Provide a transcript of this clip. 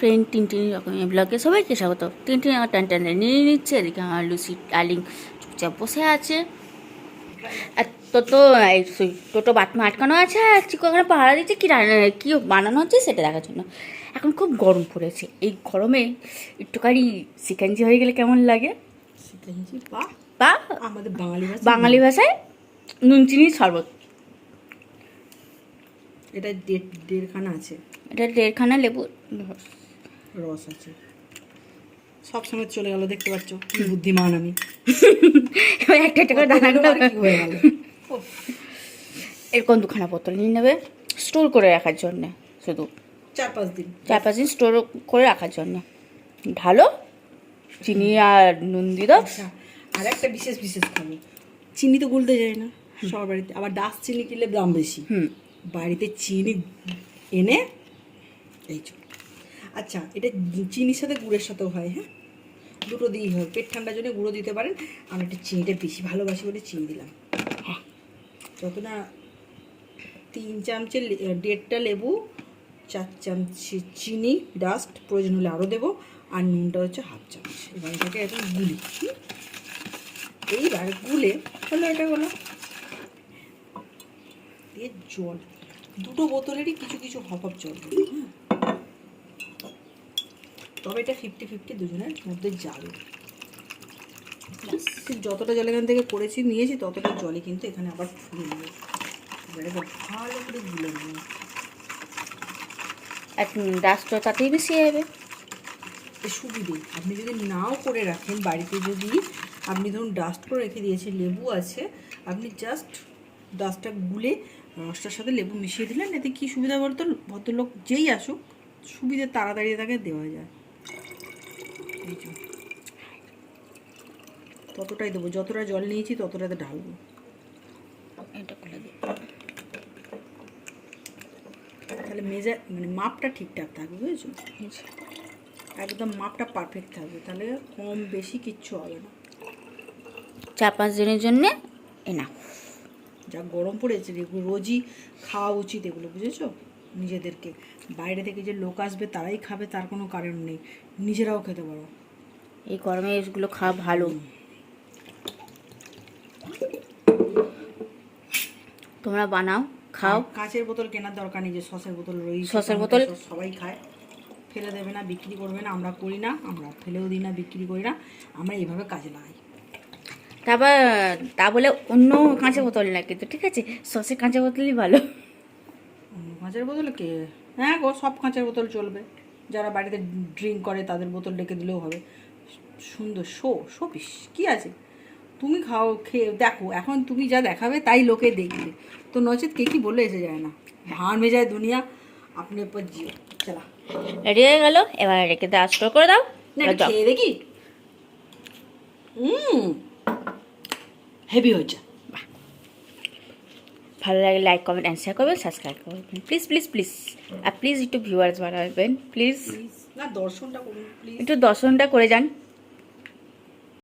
Friend টিনটিনি রকমের ব্লগে সবাইকে স্বাগত। টিনটিনি আমার টান টান নিয়ে নিচ্ছে এদিকে আমার লুসি ডার্লিং চুপচাপ বসে আছে। আর টোটো এই টোটো বাথরুমে আটকানো আছে আর চিকু ওখানে পাহারা দিচ্ছে কী রান্না কী বানানো হচ্ছে সেটা দেখার জন্য। এখন খুব গরম পড়েছে এই গরমে একটুখানি সিকাঞ্জি হয়ে গেলে কেমন লাগে? বা আমাদের বাঙালি বাঙালি ভাষায় নুন চিনির শরবত। এটা দেড় দেড়খানা আছে। এটা দেড়খানা লেবু। রস আছে। সব সময় চলে গেল দেখতে পাচ্ছ কি বুদ্ধিমান আমি। একটা একটা করে দানাগুলো হয়ে গেল। এরকম দুখানা বোতল নিয়ে নেবে স্টোর করে রাখার জন্য শুধু। চার পাঁচ দিন। চার পাঁচ দিন স্টোর করে রাখার জন্য। ঢালো চিনি আর নুন দাও। আচ্ছা আর একটা বিশেষ বিশেষ খাব। চিনি তো গুলতে যায় না সবার বাড়িতে। আবার ডাস চিনি কিনলে দাম বেশি। বাড়িতে চিনি এনে এই। আচ্ছা এটা চিনির সাথে গুড়ের সাথেও হয় হ্যাঁ? দুটো দিয়েই হয়, পেট ঠান্ডার জন্য গুঁড়ো দিতে পারেন। আমি একটু চিনিটা বেশি ভালোবাসি বলে চিনি দিলাম। হ্যাঁ যত না তিন চামচের দেড়টা লেবু, চার চামচ চিনি, ডাস্ট, প্রয়োজন হলে আরও দেবো, আর নুনটা হচ্ছে হাফ চামচ। এবার এটাকে একদম গুলি? এইবার গুলে, হলো এটা হলো, দিয়ে জল, দুটো বোতলেরই কিছু কিছু হপ হপ জল হ্যাঁ? তবে এটা ফিফটি ফিফটি দুজনের মধ্যে যাবে যতটা জল এখান থেকে করেছি নিয়েছি ততটা জলই কিন্তু এখানে আবার ফুলে নেবে এবারে ভালো করে গুলে নেব আর ডাস্ট তাতেই বেশি যাবে সুবিধে। আপনি যদি নাও করে রাখেন বাড়িতে যদি আপনি ধরুন ডাস্ট করে রেখে দিয়েছেন লেবু আছে আপনি জাস্ট ডাস্টটা গুলে রসটার সাথে লেবু মিশিয়ে দিলেন এতে কী সুবিধা বলতো? ভদ্রলোক যেই আসুক সুবিধে তাড়াতাড়ি তাকে দেওয়া যায়। যে। ততটাই দেবো যতটা জল নিয়েছি ততটাতে ঢালবো। এটা খুলে দিই। তাহলে মেজার মানে মাপটা ঠিকঠাক থাকবে বুঝেছ? একদম মাপটা পারফেক্ট থাকবে তাহলে কম বেশি কিচ্ছু হবে না। চার পাঁচ দিনের জন্যে এনা যা গরম পড়েছে রোজই খাওয়া উচিত এগুলো বুঝেছ? নিজেদেরকে। বাইরে থেকে যে লোক আসবে তারাই খাবে তার কোনো কারণ নেই। নিজেরাও খেতে পারো। এই গরমে এগুলো খাওয়া ভালো। তোমরা বানাও খাও। কাঁচের বোতল কেনার দরকার নেই যে সসের বোতল রয়েছে সসের বোতল? সবাই খায়। ফেলে দেবে না বিক্রি করবে না আমরা করি না আমরা ফেলেও দিই না বিক্রি করি না আমরা এইভাবে কাজে লাগাই। তারপর তা বলে অন্য কাঁচা বোতল না কিন্তু ঠিক আছে? সসের কাঁচা বোতলই ভালো। কাঁচের বোতল কে? হ্যাঁ গো সব কাঁচের বোতল চলবে। যারা বাড়িতে ড্রিঙ্ক করে তাদের বোতল ডেকে দিলেও হবে। সুন্দর শো শো পিস কী আছে? তুমি খাও খেয়ে দেখো এখন তুমি যা দেখাবে তাই লোকে দেখবে। তো নচেত কে কি বলে এসে যায় না। ভাঁড় মে যায় দুনিয়া আপনি উপর জিও। চলা। রেডি হয়ে গেল? এবার রেখে দাও স্টোর করে দাও। খেয়ে দেখি। হুম হেভি হয়েছে। ভালো লাগে লাইক কমেন্ট অ্যান্ড শেয়ার করবেন সাবস্ক্রাইব করবেন। প্লিজ প্লিজ প্লিজ আর প্লিজ একটু ভিউয়ার্স বাড়াবেন। প্লিজ না দর্শনটা করুন প্লিজ একটু দর্শনটা করে যান।